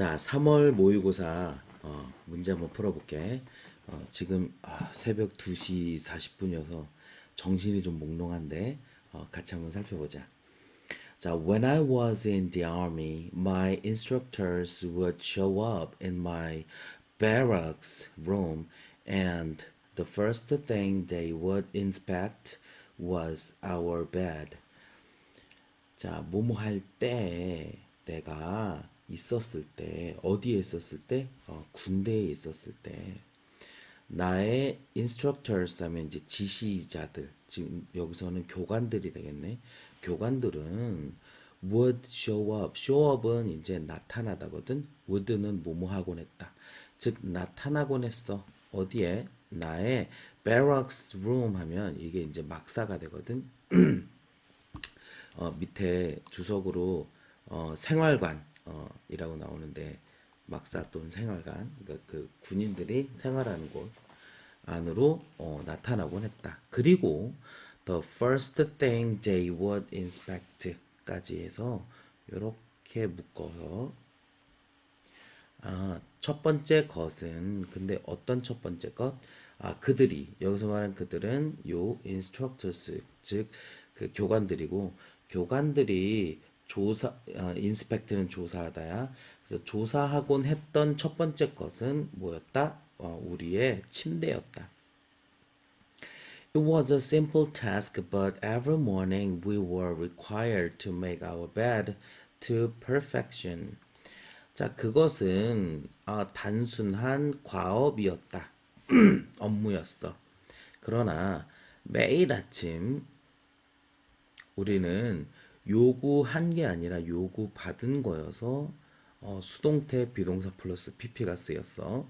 자, 3월 모의고사 어, 문제 한번 풀어볼게. 어, 지금 아, 새벽 2시 40분이어서 정신이 좀 몽롱한데 어, 같이 한번 살펴보자. 자, when I was in the army, my instructors would show up in my barracks room, and the first thing they would inspect was our bed. 자, 뭐뭐 할 때 내가 있었을 때 어디에 있었을 때? 어, 군대에 있었을 때. 나의 instructors 하면 이제 지시자들 지금 여기서는 교관들이 되겠네. 교관들은 would show up. show up은 이제 나타나다거든. would는 뭐뭐 하곤 했다. 즉 나타나곤 했어. 어디에? 나의 barracks room 하면 이게 이제 막사가 되거든. 어, 밑에 주석으로 어, 생활관 어, 이라고 나오는데 막사 또는 생활관 그러니까 그 군인들이 생활하는 곳 안으로 어, 나타나곤 했다. 그리고 the first thing they would inspect까지 해서 이렇게 묶어서 아, 첫 번째 것은 근데 어떤 첫 번째 것? 아, 그들이 여기서 말하는 그들은 요 instructors 즉 그 교관들이고 교관들이 조사 어, 인스펙트는 조사하다야. 그래서 조사하곤 했던 첫 번째 것은 뭐였다? 어, 우리의 침대였다. It was a simple task, but every morning we were required to make our bed to perfection. 자, 그것은 아, 단순한 과업이었다. 업무였어. 그러나 매일 아침 우리는 요구한 게 아니라 요구 받은 거여서 어, 수동태 비동사 플러스 pp가 쓰였어.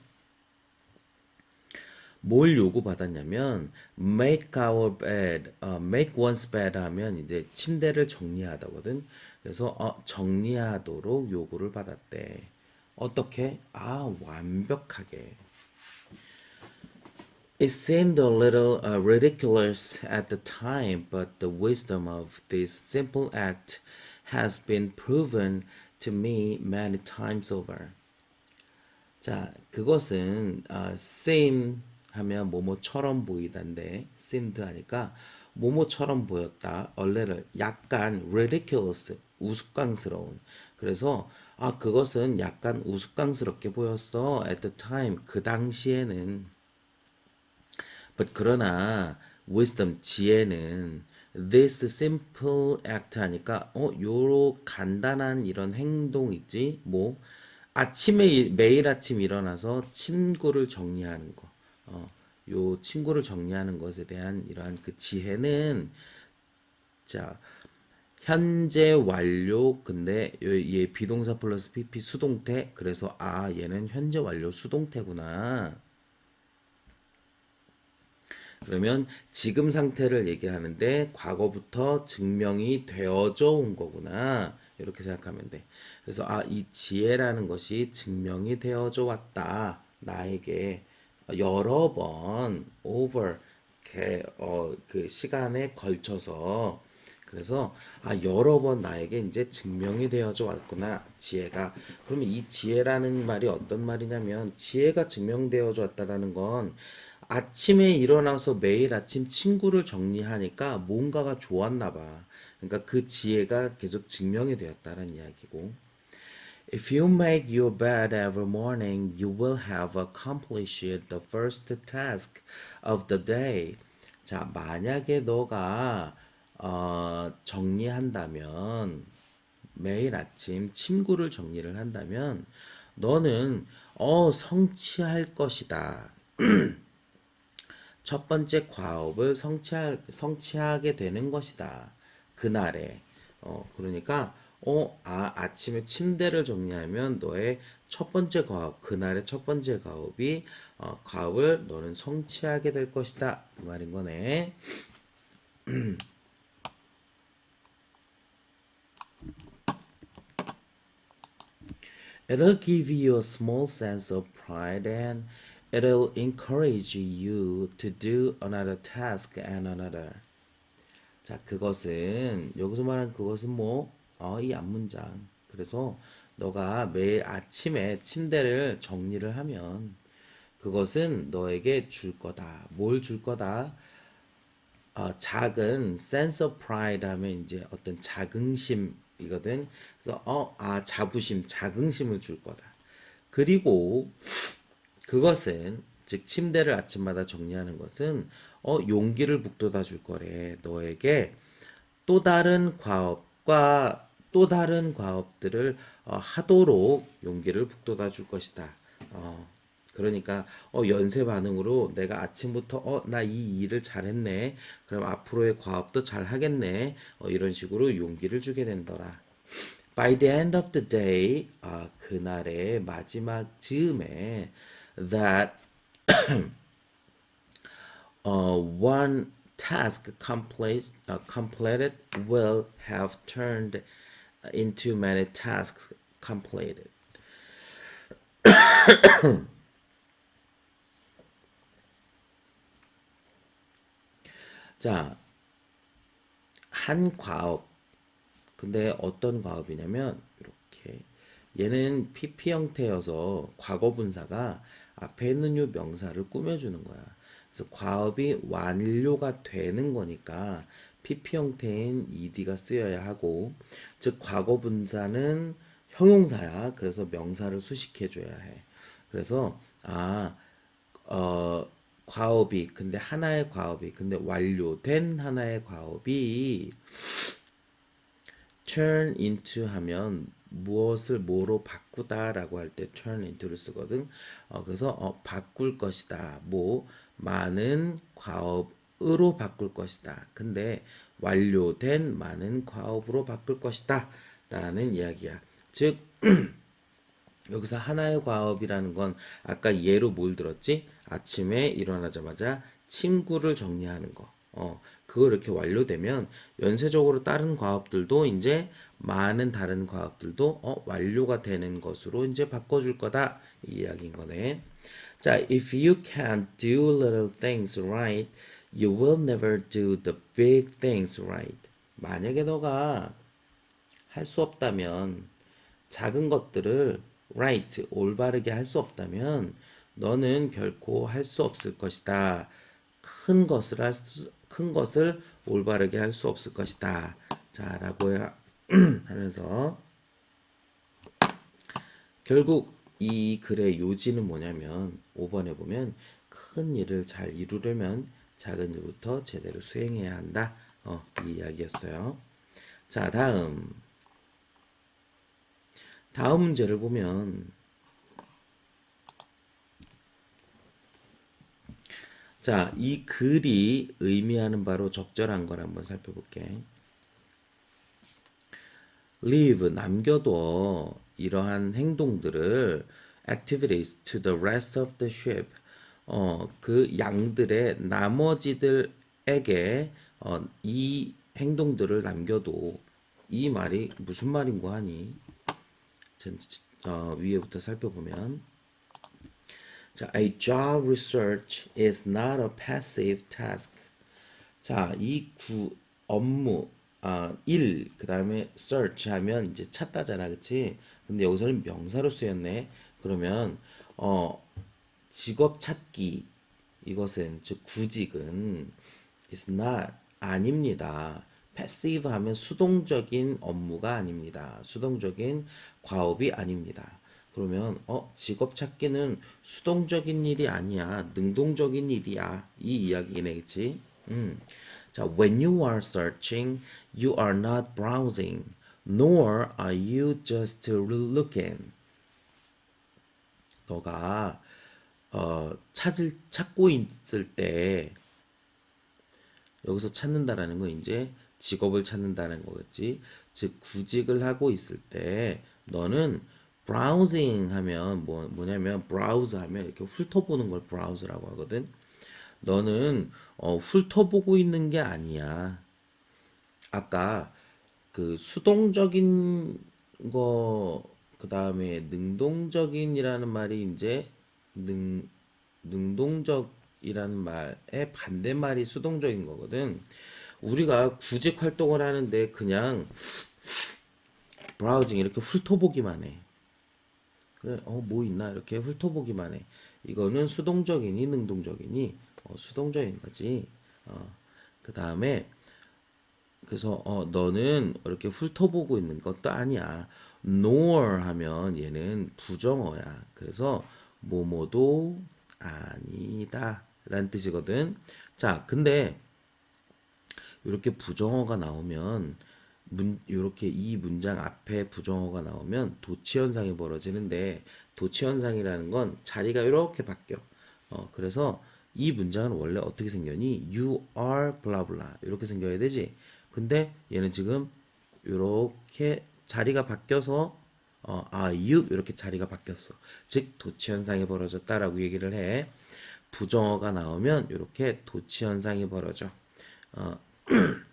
뭘 요구받았냐면 make our bed, 어, make one's bed 하면 이제 침대를 정리하다거든. 그래서 어, 정리하도록 요구를 받았대. 어떻게? 아, 완벽하게. It seemed a little uh, ridiculous at the time, but the wisdom of this simple act has been proven to me many times over. 자, 그것은 아, seem 하면 뭐뭐처럼 보이단데 seemed 하니까 뭐뭐처럼 보였다. little 약간 ridiculous 우스꽝스러운. 그래서 아 그것은 약간 우스꽝스럽게 보였어. at the time 그 당시에는 but 그러나 wisdom 지혜는 this simple act 하니까 어 요로 간단한 이런 행동 있지 뭐 아침에 일- 매일 아침 일어나서 친구를 정리하는 거. 어, 요 친구를 정리하는 것에 대한 이러한 그 지혜는 자 현재 완료 근데 요- 얘 비동사 플러스 pp 수동태 그래서 아 얘는 현재 완료 수동태구나. 그러면 지금 상태를 얘기하는데 과거부터 증명이 되어져 온 거구나. 이렇게 생각하면 돼. 그래서 아, 이 지혜라는 것이 증명이 되어져 왔다. 나에게 여러 번 over 게, 어, 그 시간에 걸쳐서 그래서 아 여러 번 나에게 이제 증명이 되어져 왔구나 지혜가 그러면 이 지혜라는 말이 어떤 말이냐면 지혜가 증명되어져 왔다라는 건 아침에 일어나서 매일 아침 친구를 정리하니까 뭔가가 좋았나 봐 그러니까 그 지혜가 계속 증명이 되었다는 이야기고 If you make your bed every morning, you will have accomplished the first task of the day. 자, 만약에 너가 어, 정리한다면 매일 아침 침구를 정리를 한다면 너는 어, 성취할 것이다. 첫 번째 과업을 성취할, 성취하게 되는 것이다. 그날에. 어, 그러니까, 어, 아, 아침에 침대를 정리하면 너의 첫 번째 과업, 그날의 첫 번째 과업이, 어, 과업을 너는 성취하게 될 것이다. 그 말인 거네. It'll give you a small sense of pride and it'll encourage you to do another task and another. 자, 그것은 여기서 말하는 그것은 뭐, 어, 이 앞문장. 그래서 너가 매일 아침에 침대를 정리를 하면 그것은 너에게 줄 거다. 뭘 줄 거다? 어, 작은 sense of pride 하면 이제 어떤 자긍심이거든. 그래서 어, 아, 자부심, 자긍심을 줄 거다. 그리고 그것은 즉 침대를 아침마다 정리하는 것은 어, 용기를 북돋아 줄 거래. 너에게 또 다른 과업과 또 다른 과업들을 어, 하도록 용기를 북돋아 줄 것이다. 어, 그러니까 어, 연쇄 반응으로 내가 아침부터 어, 나 이 일을 잘했네. 그럼 앞으로의 과업도 잘 하겠네. 어, 이런 식으로 용기를 주게 된더라. By the end of the day, 아, 그날의 마지막 즈음에 that uh, one task complete, uh, completed will have turned into many tasks completed. 자, 한 과업. 근데 어떤 과업이냐면 이렇게 얘는 PP 형태여서 과거 분사가 앞에 있는 요 명사를 꾸며주는 거야. 그래서 과업이 완료가 되는 거니까 PP 형태인 ed가 쓰여야 하고 즉 과거 분사는 형용사야. 그래서 명사를 수식해 줘야 해. 그래서 아 어, 과업이 근데 하나의 과업이 근데 완료된 하나의 과업이 turn into 하면 무엇을 뭐로 바꾸다라고 할 때 turn into를 쓰거든. 어, 그래서 어, 바꿀 것이다. 뭐 많은 과업으로 바꿀 것이다. 근데 완료된 많은 과업으로 바꿀 것이다. 라는 이야기야. 즉 여기서 하나의 과업이라는 건 아까 예로 뭘 들었지? 아침에 일어나자마자 침구를 정리하는 거. 어, 그거 이렇게 완료되면 연쇄적으로 다른 과업들도 이제 많은 다른 과업들도 어, 완료가 되는 것으로 이제 바꿔줄 거다. 이 이야기인 거네. 자, if you can't do little things right, you will never do the big things right. 만약에 너가 할 수 없다면 작은 것들을 right 올바르게 할 수 없다면 너는 결코 할 수 없을 것이다. 큰 것을 할 수, 큰 것을 올바르게 할 수 없을 것이다. 자라고 하면서 결국 이 글의 요지는 뭐냐면 5번에 보면 큰 일을 잘 이루려면 작은 일부터 제대로 수행해야 한다. 어, 이 이야기였어요. 자, 다음. 다음 문제를 보면 자, 이 글이 의미하는 바로 적절한 걸 한번 살펴볼게. Leave 남겨둬 이러한 행동들을 activities to the rest of the sheep 어, 그 양들의 나머지들에게 어, 이 행동들을 남겨둬 이 말이 무슨 말인고 하니 전, 어, 위에부터 살펴보면 자, a job research is not a passive task. 자, 이 구, 업무, 아, 일, 그 다음에 search 하면 이제 찾다잖아, 그치? 근데 여기서는 명사로 쓰였네. 그러면, 어, 직업 찾기, 이것은, 즉, 구직은, is not, 아닙니다. passive 하면 수동적인 업무가 아닙니다. 수동적인 과업이 아닙니다. 그러면 어 직업 찾기는 수동적인 일이 아니야 능동적인 일이야 이 이야기네 그치 음. 자 when you are searching you are not browsing nor are you just looking 너가 어 찾을 찾고 있을 때 여기서 찾는다라는 건 이제 직업을 찾는다는 거겠지 즉 구직을 하고 있을 때 너는 브라우징 하면 뭐 뭐냐면 브라우즈 하면 이렇게 훑어보는 걸 브라우즈라고 하거든. 너는 어, 훑어보고 있는 게 아니야. 아까 그 수동적인 거 그 다음에 능동적인이라는 말이 이제 능 능동적이라는 말의 반대말이 수동적인 거거든. 우리가 구직 활동을 하는데 그냥 브라우징 이렇게 훑어보기만 해. 그래, 어, 뭐 있나? 이렇게 훑어보기만 해. 이거는 수동적이니, 능동적이니? 어, 수동적인 거지. 어, 그 다음에, 그래서, 어, 너는 이렇게 훑어보고 있는 것도 아니야. nor 하면 얘는 부정어야. 그래서, 뭐뭐도 아니다. 라는 뜻이거든. 자, 근데, 이렇게 부정어가 나오면 문 이렇게 이 문장 앞에 부정어가 나오면 도치 현상이 벌어지는데 도치 현상이라는 건 자리가 이렇게 바뀌어. 어 그래서 이 문장은 원래 어떻게 생겼니? You are blah blah 이렇게 생겨야 되지. 근데 얘는 지금 이렇게 자리가 바뀌어서 어, 아, you 이렇게 자리가 바뀌었어. 즉 도치 현상이 벌어졌다라고 얘기를 해. 부정어가 나오면 이렇게 도치 현상이 벌어져. 어,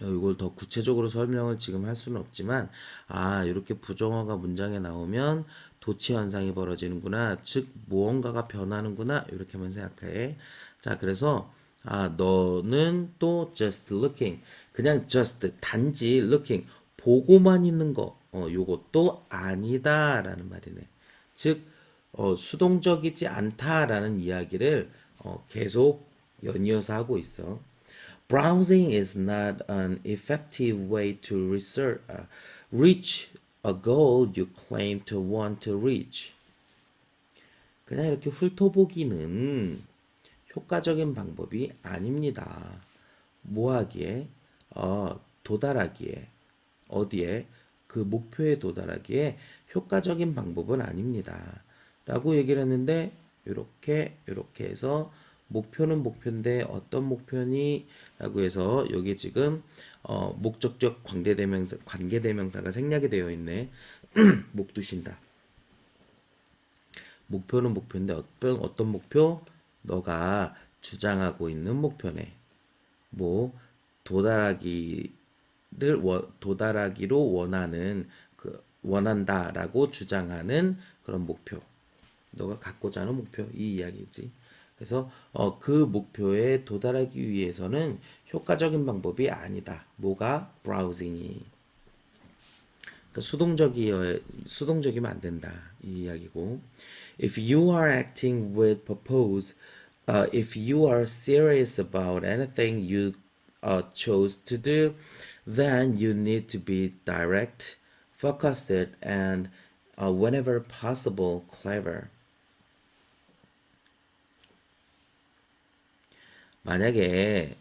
이걸 더 구체적으로 설명을 지금 할 수는 없지만 아 이렇게 부정어가 문장에 나오면 도치 현상이 벌어지는구나 즉 무언가가 변하는구나 이렇게만 생각해. 자 그래서 아 너는 또 just looking. 그냥 just 단지 looking. 보고만 있는 거. 어, 요것도 아니다라는 말이네. 즉 어, 수동적이지 않다라는 이야기를 어, 계속 연이어서 하고 있어. Browsing is not an effective way to research, uh, reach a goal you claim to want to reach. 그냥 이렇게 훑어보기는 효과적인 방법이 아닙니다. 뭐 하기에? 어, 도달하기에. 어디에? 그 목표에 도달하기에 효과적인 방법은 아닙니다. 라고 얘기를 했는데, 이렇게, 이렇게 해서 목표는 목표인데 어떤 목표니? 라고 해서 여기 지금 어, 목적적 관계대명사, 관계대명사가 생략이 되어 있네. 목 두신다. 목표는 목표인데 어떤 어떤 목표? 너가 주장하고 있는 목표네. 뭐 도달하기를 워- 도달하기로 원하는 그 원한다라고 주장하는 그런 목표. 너가 갖고자 하는 목표 이 이야기지. 그래서 어, 그 목표에 도달하기 위해서는 효과적인 방법이 아니다. 뭐가 browsing이 그러니까 수동적이어 수동적이면 안 된다 이 이야기고 if you are acting with purpose uh, if you are serious about anything you uh, chose to do then you need to be direct focused and uh, whenever possible clever 만약에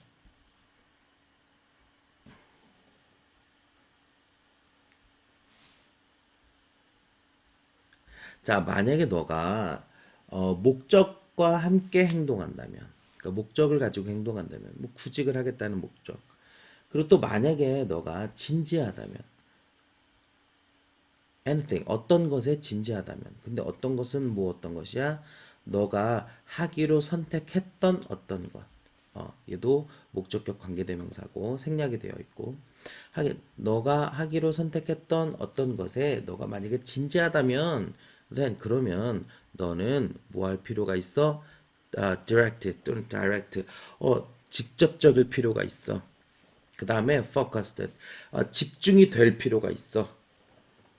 자, 만약에 너가 어, 목적과 함께 행동한다면, 그러니까 목적을 가지고 행동한다면, 뭐 구직을 하겠다는 목적. 그리고 또 만약에 너가 진지하다면, anything, 어떤 것에 진지하다면. 근데 어떤 것은 뭐 어떤 것이야? 너가 하기로 선택했던 어떤 것. 어, 얘도 목적격 관계대명사고 생략이 되어 있고. 하기, 너가 하기로 선택했던 어떤 것에 너가 만약에 진지하다면, then 그러면 너는 뭐 할 필요가 있어? 아, direct 또는 direct. 어, 직접적일 필요가 있어. 그 다음에 focused. 어, 집중이 될 필요가 있어.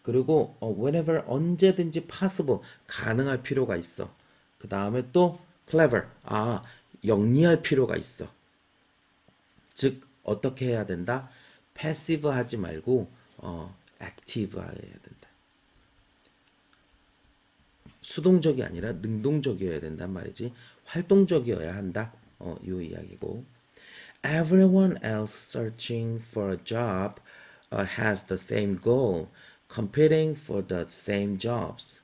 그리고 어, whenever 언제든지 possible 가능할 필요가 있어. 그 다음에 또 clever 아 영리할 필요가 있어. 즉 어떻게 해야 된다? passive 하지 말고 어 active 해야 된다. 수동적이 아니라 능동적이어야 된단 말이지. 활동적이어야 한다. 어, 요 이야기고. Everyone else searching for a job uh, has the same goal, competing for the same jobs.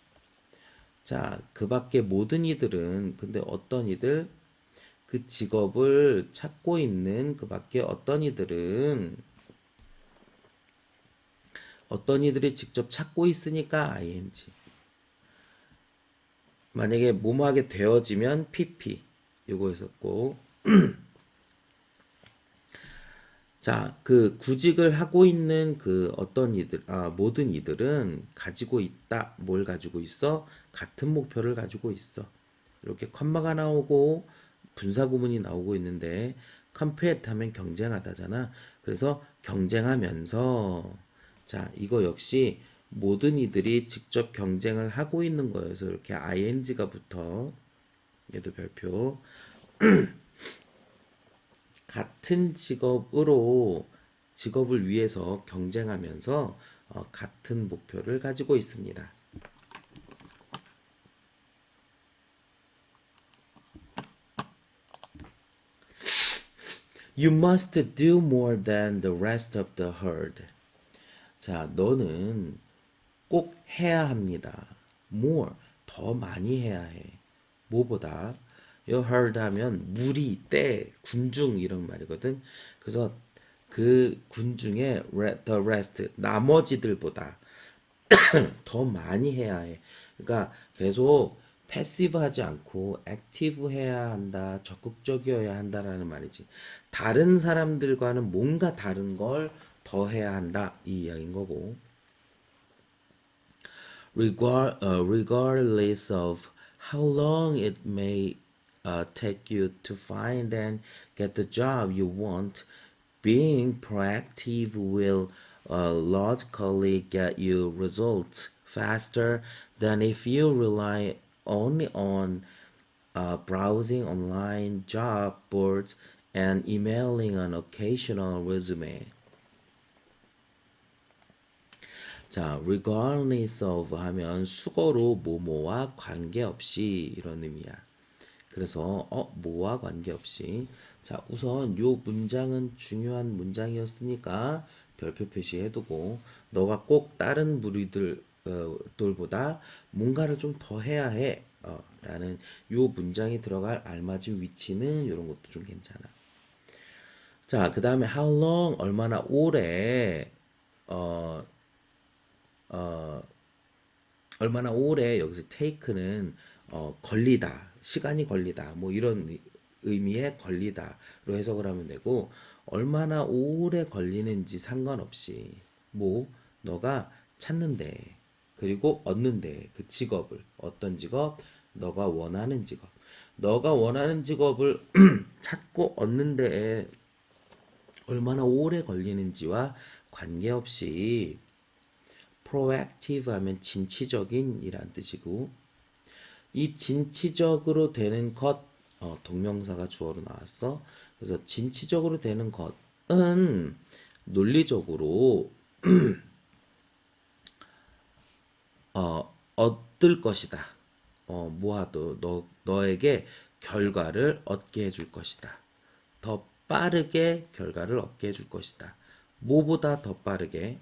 자, 그 밖에 모든 이들은, 근데 어떤 이들? 그 직업을 찾고 있는 그 밖에 어떤 이들은, 어떤 이들이 직접 찾고 있으니까 ing. 만약에 뭐뭐하게 되어지면 pp. 요거 있었고. 자, 그 구직을 하고 있는 그 어떤 이들, 아, 모든 이들은 가지고 있다. 뭘 가지고 있어? 같은 목표를 가지고 있어. 이렇게 컴마가 나오고 분사 구문이 나오고 있는데 compete 하면 경쟁하다잖아. 그래서 경쟁하면서 자, 이거 역시 모든 이들이 직접 경쟁을 하고 있는 거여서 이렇게 ing가 붙어 얘도 별표 같은 직업으로 직업을 위해서 경쟁하면서 어, 같은 목표를 가지고 있습니다. You must do more than the rest of the herd. 자, 너는 꼭 해야 합니다. more, 더 많이 해야 해. 뭐보다? 요 herd 하면 무리, 때, 군중 이런 말이거든. 그래서 그 군중의 the rest, 나머지들보다 더 많이 해야 해. 그러니까 계속 패시브 하지 않고 액티브 해야 한다, 적극적이어야 한다라는 말이지. 다른 사람들과는 뭔가 다른 걸 더 해야 한다 이 이야기인 거고. regard, uh, regardless of how long it may uh, take you to find and get the job you want, being proactive will uh, logically get you results faster than if you rely only on uh, browsing online job boards and emailing an occasional resume. 자, regardless of 하면 수거로 뭐뭐와 관계없이 이런 의미야. 그래서 어 뭐와 관계없이 자 우선 요 문장은 중요한 문장이었으니까 별표 표시해두고 너가 꼭 다른 무리들 어, 들보다 뭔가를 좀 더 해야 해 어, 라는 요 문장이 들어갈 알맞은 위치는 이런 것도 좀 괜찮아. 자, 그 다음에 how long 얼마나 오래 어, 어, 얼마나 오래 여기서 take는 어, 걸리다, 시간이 걸리다, 뭐 이런 의- 의미의 걸리다로 해석을 하면 되고 얼마나 오래 걸리는지 상관없이 뭐 너가 찾는데 그리고 얻는데 그 직업을 어떤 직업 너가 원하는 직업 너가 원하는 직업을 찾고 얻는 데에 얼마나 오래 걸리는지와 관계없이 proactive 하면 진취적인 이란 뜻이고 이 진취적으로 되는 것 어, 동명사가 주어로 나왔어. 그래서 진취적으로 되는 것은 논리적으로 어, 얻을 것이다. 어, 뭐하도 너 너에게 결과를 얻게 해줄 것이다. 더 빠르게 결과를 얻게 해줄 것이다. 뭐보다 더 빠르게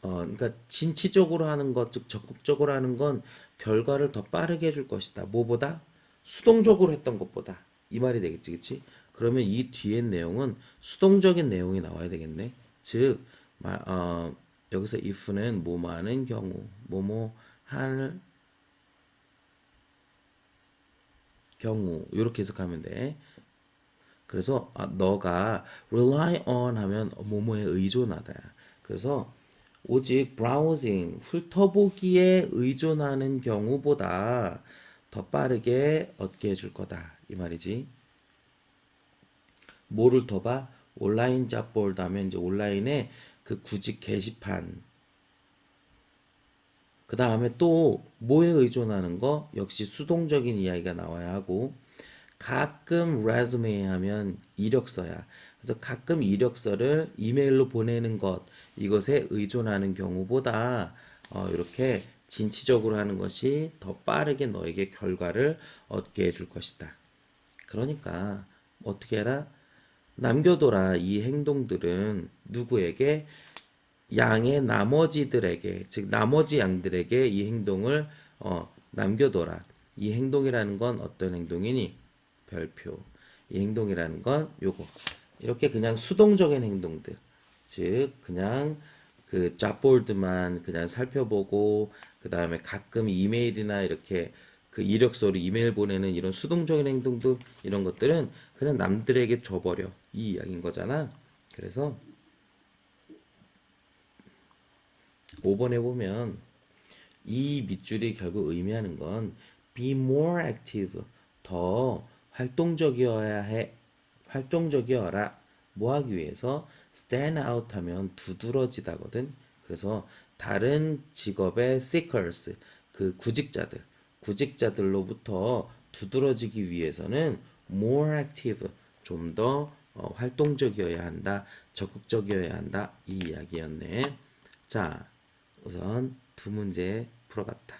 어, 그러니까 진취적으로 하는 것, 즉 적극적으로 하는 건 결과를 더 빠르게 해줄 것이다. 뭐보다? 수동적으로 했던 것보다. 이 말이 되겠지, 그치? 그러면 이 뒤에 내용은 수동적인 내용이 나와야 되겠네. 즉, 마, 어, 여기서 if는 뭐뭐 하는 경우, 뭐뭐 할 경우, 이렇게 해석하면 돼. 그래서 아, 너가 rely on 하면 뭐뭐에 의존하다. 그래서 오직 browsing 훑어보기에 의존하는 경우보다 더 빠르게 얻게 해줄 거다 이 말이지. 뭐를 더 봐? 온라인 잡보드 하면 이제 온라인에 그 구직 게시판 그 다음에 또 뭐에 의존하는 거? 역시 수동적인 이야기가 나와야 하고 가끔 resume 하면 이력서야. 그래서 가끔 이력서를 이메일로 보내는 것 이것에 의존하는 경우보다 어, 이렇게 진취적으로 하는 것이 더 빠르게 너에게 결과를 얻게 해줄 것이다. 그러니까 어떻게 해라? 남겨둬라. 이 행동들은 누구에게? 양의 나머지들에게, 즉 나머지 양들에게 이 행동을 어, 남겨둬라. 이 행동이라는 건 어떤 행동이니? 별표. 이 행동이라는 건 요거. 이렇게 그냥 수동적인 행동들. 즉 그냥 그 잡볼드만 그냥 살펴보고 그 다음에 가끔 이메일이나 이렇게 그 이력서로 이메일 보내는 이런 수동적인 행동도 이런 것들은 그냥 남들에게 줘버려. 이 이야기인 거잖아. 그래서 5번에 보면 이 밑줄이 결국 의미하는 건 be more active 더 활동적이어야 해 활동적이어라. 뭐 하기 위해서 stand out 하면 두드러지다거든. 그래서 다른 직업의 seekers, 그 구직자들, 구직자들로부터 두드러지기 위해서는 more active, 좀더 어, 활동적이어야 한다, 적극적이어야 한다 이 이야기였네. 자, 우선 두 문제 풀어봤다.